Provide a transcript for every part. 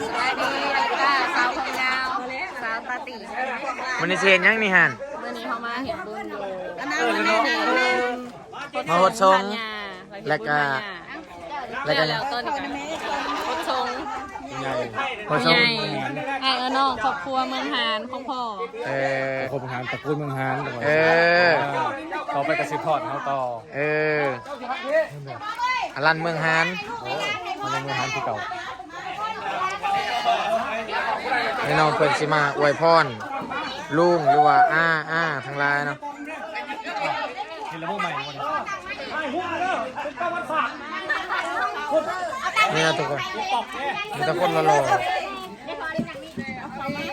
สวัสดีแล้วก็สาวผมยาวสาวตาตีมันนี่เชนยังนี่ฮันเมื่อนี้เขามาเห็นบุญอยู่อันนั้นเออมันเนาะนี่มาหดทรงแล้แล้ววก็ก็แล้วต้นกันหดทรงพอชมใหญ่ไอ้เออน้องครอบครัวเมืองหานของพ่อเออครบหารตระกูลเมืองหานเออเขาไปกระซิบทอดเขาต่อเอออลันเมืองฮานเขาเป็นเมืองหานที่เก่า นี่น้องเพิ่นสิมาอวยพรลุงหรือว่าอ้าอ้าทั้งหลายเนาะเห็นแล้วพวกใหม่วันนี้นี่นะทุกคนมีแต่คนหล่อ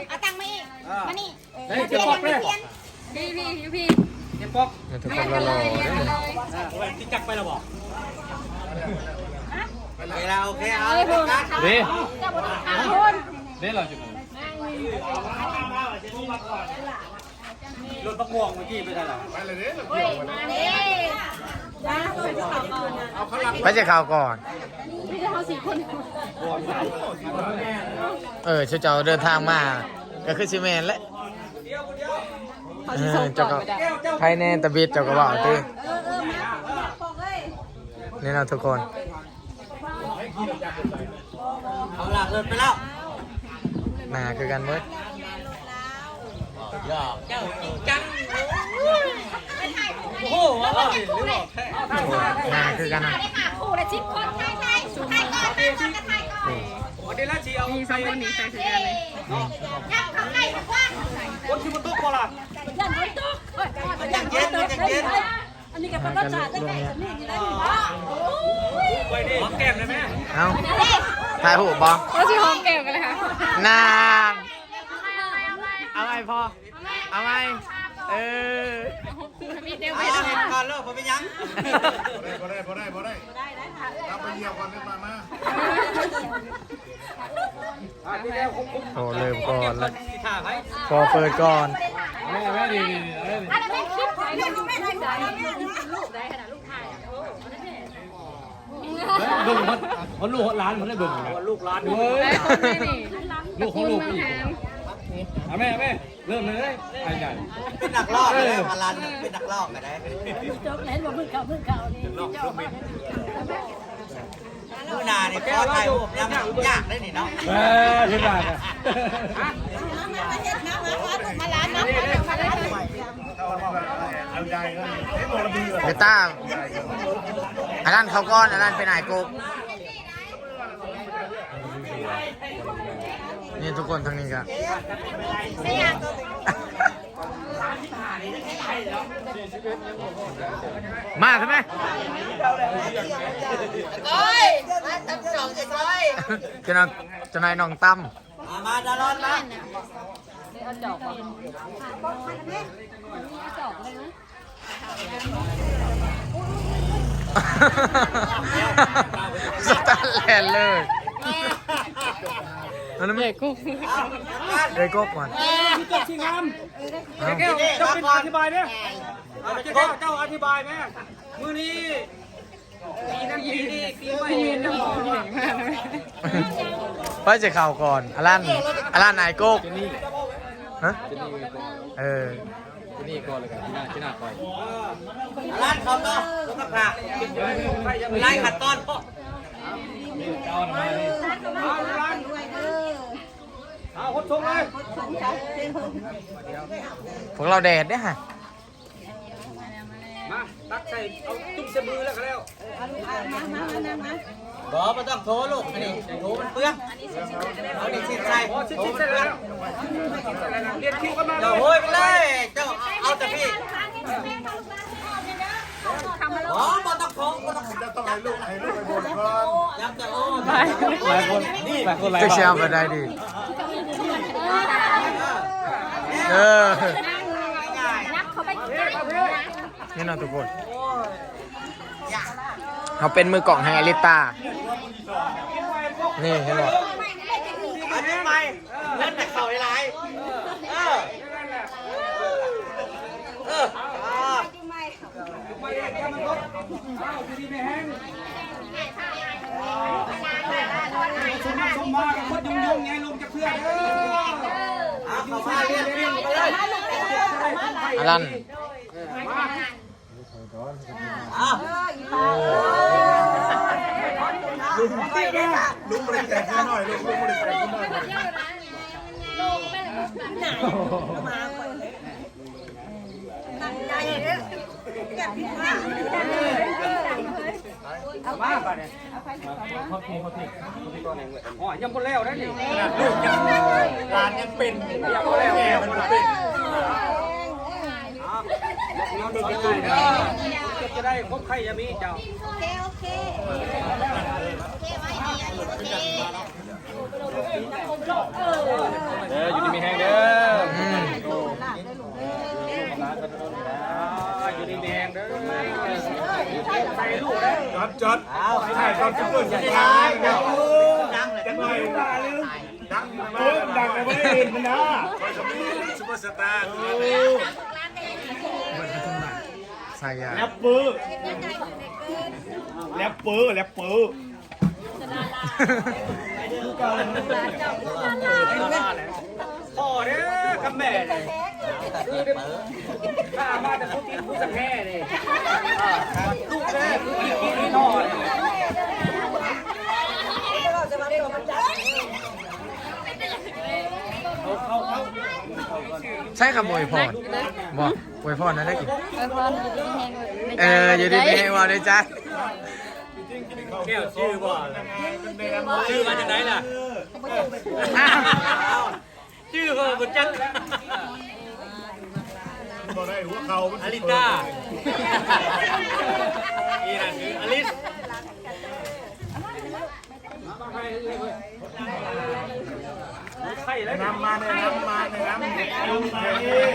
เอาตังค์มาอีกมานี่เฮ้ยจะปอกเลยพี่พี่พี่จะปอกๆมีแต่คนหล่อเด้อที่จักไปแล้วบอกเวลาโอเคเอาเด้อะคุณเด้เราจุด รถประม่วงเมื่อกี้ไปได้หรอไปเลยเด้อเฮ้ยมาเด้จ้าไปจะข่าวก่อนเอาข้างไปจะข่าวก่อนพี่จะาสี่คนเออเจ้าเดินทางมาก็คือซีเมนและเจ้าก็ภายแนตะบิดเจ้าก็บอกตีนี่นะทุกคนเอาหลักเลยไปแล้ว หนาคือกันเบิดหยอกเจ้าจริงจังโอ้โหว่าเราดิหรือบอกแค่หนาคือกันนะได้ค่ะคู่ละสิบคนถ่ายถ่ายถ่ายก่อนถ่ายก่อนก็ถ่ายก่อนวันนี้ละชีเอามีสองคนนี้ใส่คือกันเลยยับเข้าใกล้สักวันคนที่มันตุ๊กก่อนล่ะยันฝนตกเฮ้ยยังเย็นยังเย็นอันนี้กับพระราชาได้ไงนี่นี่ได้ไหมไปดิหอมแก้มเลยแม่เอา ถ่ายหูปบ่เขาสิหอมแก้วกันเลยค่ะนานเอาไงพอ เอาไงเออพี่เดียวเอาไปเลยก่อนเลิกผมไปยังพอได้พอได้พอได้รับไปเยี่ยมก่อนได้มามาโอ้เริ่มก่อนแล้วที่ท่าไว้พอเปิดก่อนแม่แม่ดีดีเด้อันนั้นไม่คิดถ่ายลูกไม่ถ่ายถ่าย เบิ่งมันมันลูกร้านมันได้เบิ่งลูกหลานเว้ยไอ้คนนี้นี่ลูกของลูกเมือีองกหานอะแม่แม่เริ่มเลยไอ้ใหญ่เป็นนักลอกเลยพลันเป็นนักลอกกันได้จบแล้วว่ามือเก่ามือเก่านี่มือนาเนี่ยพอถ่ายรูปยังยากได้นี่เนาะแม่เห็นได้อะมาร้านน้ำมาร้านอันใหญ่ก็เฮ้ยโมระเบือ เบต้าอันนั้นเขาก้อนอันนั้นเป็นไอ้กุ๊กนี่ทุกคนทางนี้กันมาใช่ไหมโอ้ยมาจับสองจะร้อยจะนายจะนายน้องตั้มมามาดารอนมาเอาจอกมา สแตนแลนด์เลยนั่นไม่กุ้งเลยก็ก่อนเจ้าชิงามเอาเจ้าเจ้าเป็เป็นนออธิธิบายบายเนี่ยเจ้าเจ้าอธิบายแม่มือนี้ปีนั้นปีนี้ปีใหม่ยืนน้ำหอมใหญ่มากเลยไปจะข่าวก่อนอลันอลันนายโก๊กฮะเออ ที่นี่ก่อนเลยกันที่หน้าที่หน้าก่อนร้านเขาก็ลูกกระพาไล่ขัดตอนพ่อเจ้ามาดิเอาร้านเอาคนชงเลยพวกเราแดดเนี่ยฮะมาตักใส่เอาจุ่มเสมือแล้วก็แล้วมามามามา บอมาต้องโถลูกอันนี้โถมันเปลืองเอาดิชิดใส่โอ้ชิดใส่แล้วเรียนคิวกันมาเดี๋ยวโอ้ยไปเลยเจ้าเอาแต่พี่บอมาต้องโถมาต้องจะต้องให้ลูกให้ลูกไปบนก่อนยับแต่โอ้หลายคนหลายคนหลายจะเชียร์มาได้ดีเออนับเขาไปใกล้นี่นะทุกคน เขาเป็นมือกล่องให้อลิตา นี่เห็นบ่อันนี้ไปเล่นแต่เข่าไลายเออเอออ่าสมมากับคนยุ่งยุ่งเอาเข้ามาเรียนเรียนไปเลยอลันเอา ลุงบริแจกหน่อยลุงลุงบริแจกหน่อยมาป่ะเนี่ยเขาทีเขาทีเขาทีก่อนเองเลยอ๋อยังบ่แล้วนะนี่ลูกยังร้านยังเป็นแม่มันเป็นน้องดูกันเลยนะจะได้ครบใครจะมีเจ้า โอเค โอเคโอเคไว้ดีโอ เด้ออยู่ดีมีแห้งเด้ออืมอยู่ดีมีแห้งเด้อใส่ลูกเด้จอดจอดถ่ายตอนจะเปิดจะตายดังเลยจังเลยดังดังเลยไม่ได้เห็นมันนะซุปเปอร์สตาร์ใส่ยาแรปเปอร์แรปเปอร์แรปเปอร์ พ่อเด้อกับแม่เลยข้ามาแต่ผู้กินผู้สังแค่เลยลูกเด้อผู้กินผู้นี่นอนใช่ขโมยพรบอกอวยพรนะได้กินเออพออยู่ดีแห้งเอออยู่ดีมีให้ว่าด้วยจ้า แก้วชื่อบ่ชื่อมาจากไหนล่ะชื่อเขาบุจักบอกได้หัวเขาอลิต้าอีนั่นคืออลิสใช่แล้วนำมาเนี่ยนำมาเนี่ยนำลุงมาเอง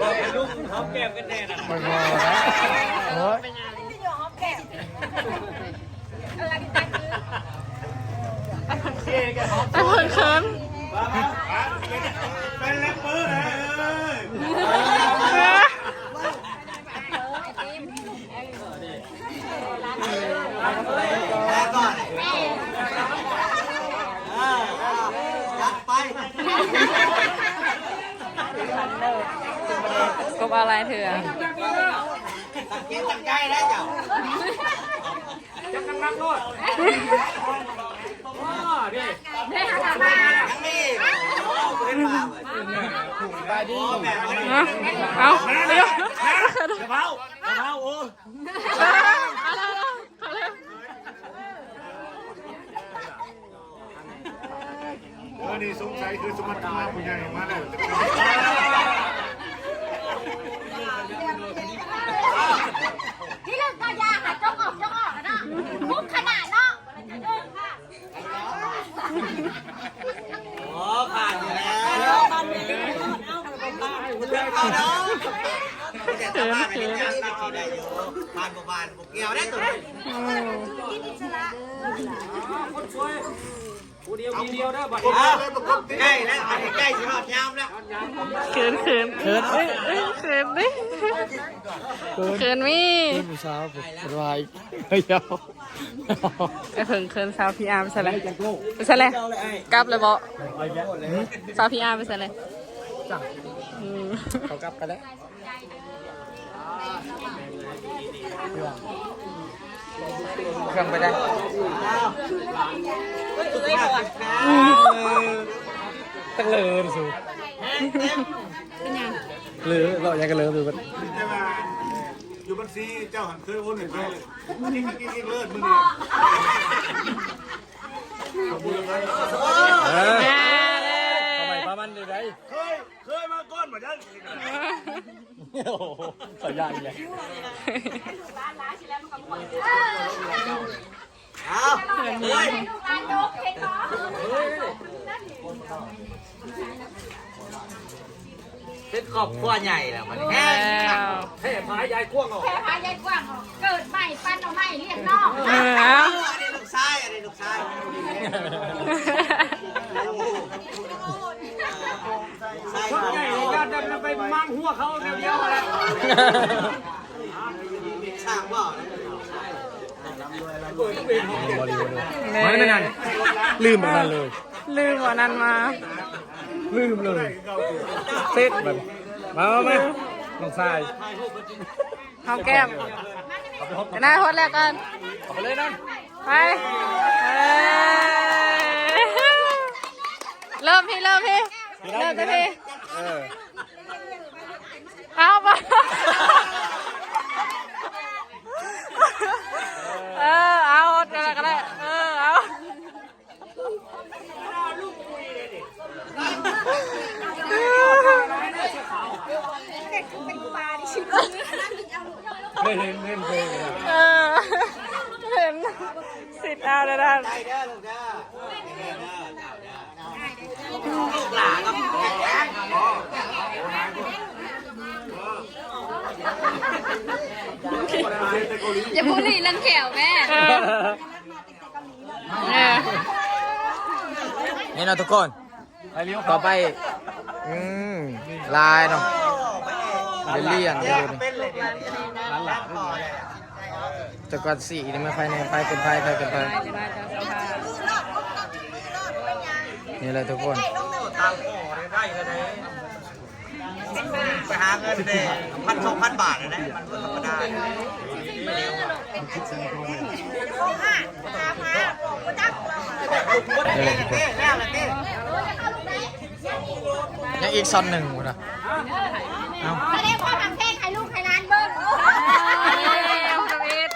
บอกให้ลูกหอมแก้มกันแน่น่ะ อวยพรนะโอ้ย ไอ้คน เคิมเป็นแรปเปอร์นะเอ้ยแล้วก่อนเออยัดไปกบอะไรเถื่อตักกินตักใจได้เจ้าจักนักนักโลดว้าดิ ทั้งนี้โอ้เป็นมาไปดีแม่ไม่ได้เอาเดี๋ยวเพราเพราโอ้เออนี่สงสัยคือสมรรถนะผู้ใหญ่มาแล้วที่เรื่องก็ยาค่ะจ้องออกจ้องออกนะมุกขนาดเนาะค่ะ โอ้ผ่านอยู่แล้วผ่านอยู่ แล้วเอาเนาะแต่ชาวบ้านไม่ได้จ้างไม่ขี่ได้อยู่ผ่านหมู่บ้านบุกเกี่ยวได้ตัวนี้คนสวยผู้เดียวมีเดียวเด้บัดอ้ใกล้แล้วอันนี้ใกล้สิฮอดยามแล้วเขินเขินเขินเอ้ยเอ้ยเขินดิเขินมีผู้สาวผมเป็นวายเฮ้ยเอาไอ้เพิ่งเขินสาวพี่อาร์ไปซะเลยไปซะเลยกลับเลยบ่สาวพี่อาร์ไปซะเลย เขากลับกันแล้วเครื่องไปได้ตั้งเลยสูหรือเราอยากกันเลยดูกันแต่ว่าอยู่บัญชีเจ้าหันเคยโอนเงินไปนี่กินกินเลิศมึงนี่เออแม่ทำไมป้ามันดีได้เคยเคยมาก้อน มาจังโอ้โหสายใหญ่เลยเอาเฮ้ยลูกหลานยกเห็นเนาะเป็นครอบครัวใหญ่แล้วมันแห้แล้งวเท่พายายกว้างออกแค่พายายกว้างเกิดใหม่ปั้นเอาใหม่เรียกนอกเอออัเอานนี้ลูกชายอันนี้ลูกชายใช่คนใหญ่ญาติจะ ไปมั่งหัวเขาเดียวเดียวแล้วสร้างบ่อบริวารไม่ไม่นั่นลืมแบบนั้นเลย ลืมวันนั้นมา ลืมเลยเซ็ตแบบมามามาน้องชายหอมแก้มเดี๋ยวนะโพสแล้วกันเอาไปเลยนั่นไปเอ้ยเริ่มพี่เริ่มพี่เริ่มจะพี่ เออเอาไปเออเอาเดี๋ยวก็ได้เออเอาไม่เห็นเล่นเพลงเลยเออเห็นสิทธิ์เอาเลยนะได้เด้อลูกเด้อเด้อเด้อเด้อลูกหลานก็แข็งแรง อ๋ออย่าพูดลีลันแขวแม่เออเออนี่เนาะทุกคนต่อไป อืมลายเนาะเดลี่อย่างเดียวนี่เป็นเลยเนี่ยร้านหลานต่อเลยแต่ก่อนสีนี่ไม่ไฟในไฟเป็นไฟไฟเป็นไฟนี่เลยทุกคน ตามพ่อเลยได้เลยนะ ไปหาเงินเด้พันสองพันบาทเลยนะมันก็ธรรมดาเต้เต้แน่เลยเต้ยังอีกซอนหนึ่งหมดอะเอาแสดงความทำเพลงให้ลูกให้ร้านเบิ้งเอาสวีท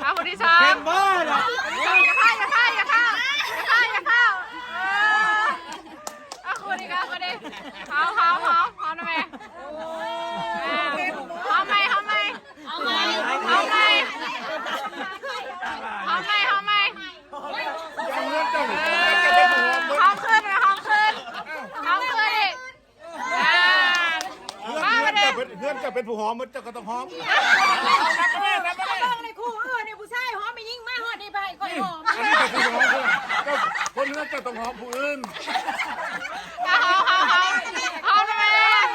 เอาคนที่สองเป็นบ้าเหรออย่าเข้าอย่าเข้าอย่าเข้าอย่าเข้าอย่าเข้าเออเอาคนนี้ครับคนนี้หอมหอมหอมหอมนะแม่หอมไหมหอมไหมหอมไหมหอมไหมหอมไหมหอมไหมหอมขึ้นไหมหอมขึ้นหอมขึ้นอีกอ่ามาไป เพื่อ นดิเพื่อนจะเป็นผู้หอมมันจะก็ต้องหอมต้องในคู่เออในผู้ชายหอมไม่ยิ่งมากหอดดีไปก่อยหอมอันนี้จะเป็นผู้หอมเพื่อนนเพื่อนจะต้องหอมผู้อื่น เอาเอาเอาเอาทำไมเอ้ย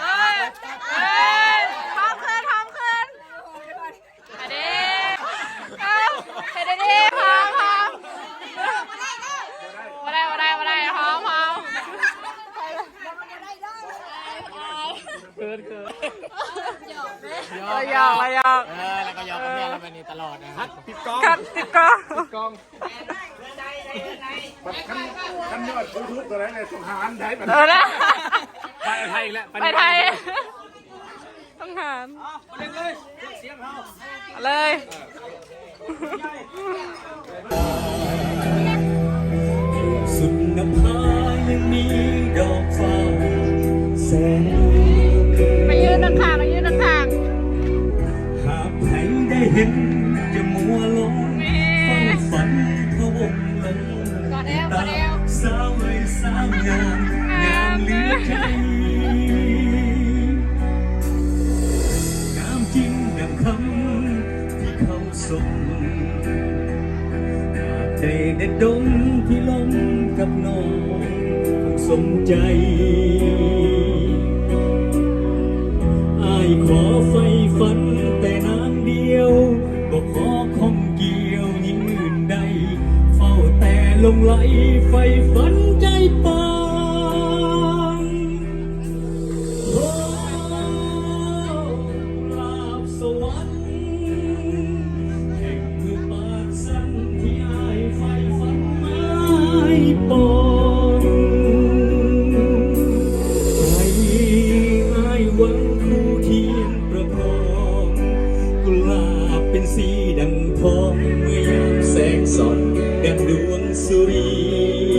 เอ้ยหอมขึ้นหอมขึ้นอันนี้เอาเฮ็ดดีๆหอมหอมมาได้มาได้มาได้หอมหอมเกินเกินหยอก หยอกหยอกเออแล้วก็ยอมกับแม่เราไปนี่ตลอดนะปิดกองกัดติดกล้องกองขั้นขั้นยอดยูทูบตัวไหนเลยส่งหารได้แบบเออนะไปไทยแล้วไปไทยต้องหารเลยสุดนภายังมีดอกฟ้าแสนมายืนข้าง ห็นจะมัวหลงๆนี่เฝ้าฝันพะวงหลงตาอนเอวสาวเอ้ยสาวงามงามเหลือใจงามจริงดังคำที่เขาส่งหากได้เด็ดดงที่ลงกับน้องคงสมใจ ไหลไฟฝันใจปานโอ้ลาบสวรรค์แห่งมือปาดสั่นที่อายไฟฝันไม่ปองให้อายวังคู่เทียนประคองกุหลาบเป็นสีดังทองเมื่อยามแสงส่อง ดังด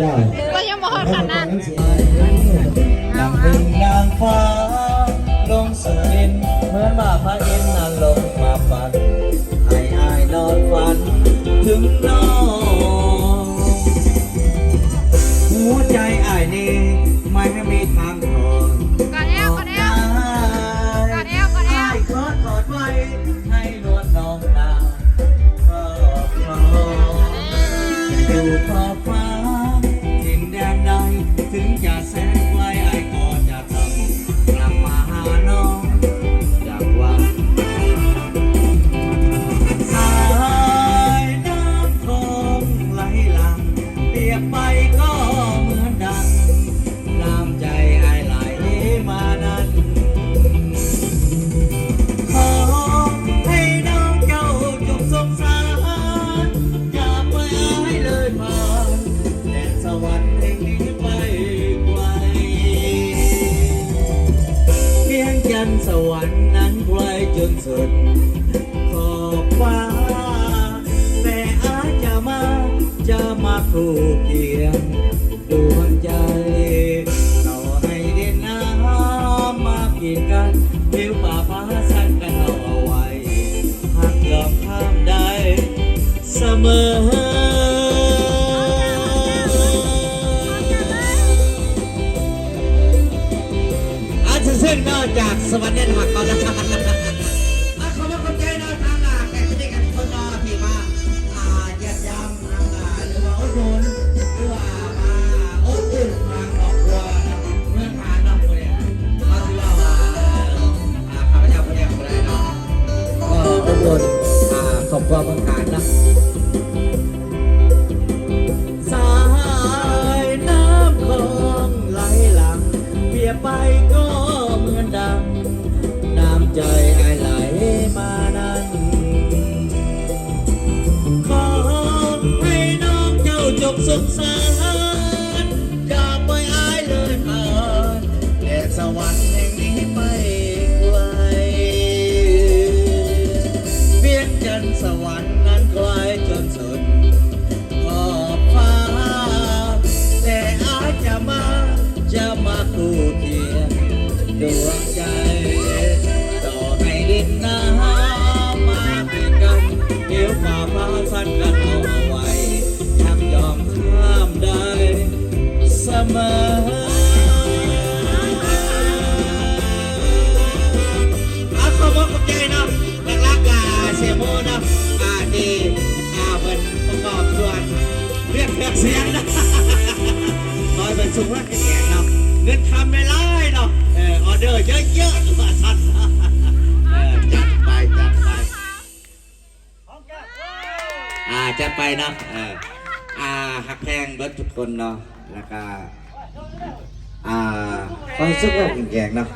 ก็ก็ยังบอกขนาดนั้นนางพึ่งนางฟ้าลงสรินเหมือนว่าพระอินทร์นั้นลงมาฝันให้อายนอนฝัน ถึงน้องหัวใจอายนี่ไม่มีทางถอน นสวรรค์นั้นไกลจนสุด สวรรค์เนี่นหักก่อนล้วอาเขามาคนใจนอกทางหลักแต่ไม่ได้กันคนนอที่มาอาเยียดยำทางหลักหรือว่าอดทนห ยนสวรรค์นั้นไกลจนสุดขอบฟ้า แต่อาจจะมาจะมาคู่เคียงดวงใจ ต่อให้ดินน้ำมาเป็นกันเดี๋ยวฝ่าฟ้าสั้นกันเอาไว้ทำยอมข้ามได้เสมอ เสียงนะคอยเป็นสุภาพแก่เนาะเงินทำไม่ไล่เนาะเออออเดอร์เยอะๆมาสั่นเออจัดไปจัดไปอ่าจัดไปเนาะเอออ่าหักแพงเบิดทุกคนเนาะแล้วก็อ่าความสุขของแก่เนาะ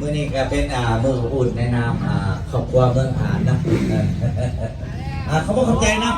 มื่อนี้ก็เป็นอ่ามืออุ่นในนามอ่าครอบครัวเมืองหานนะอออ่าเขาบอกเข้าใจนะ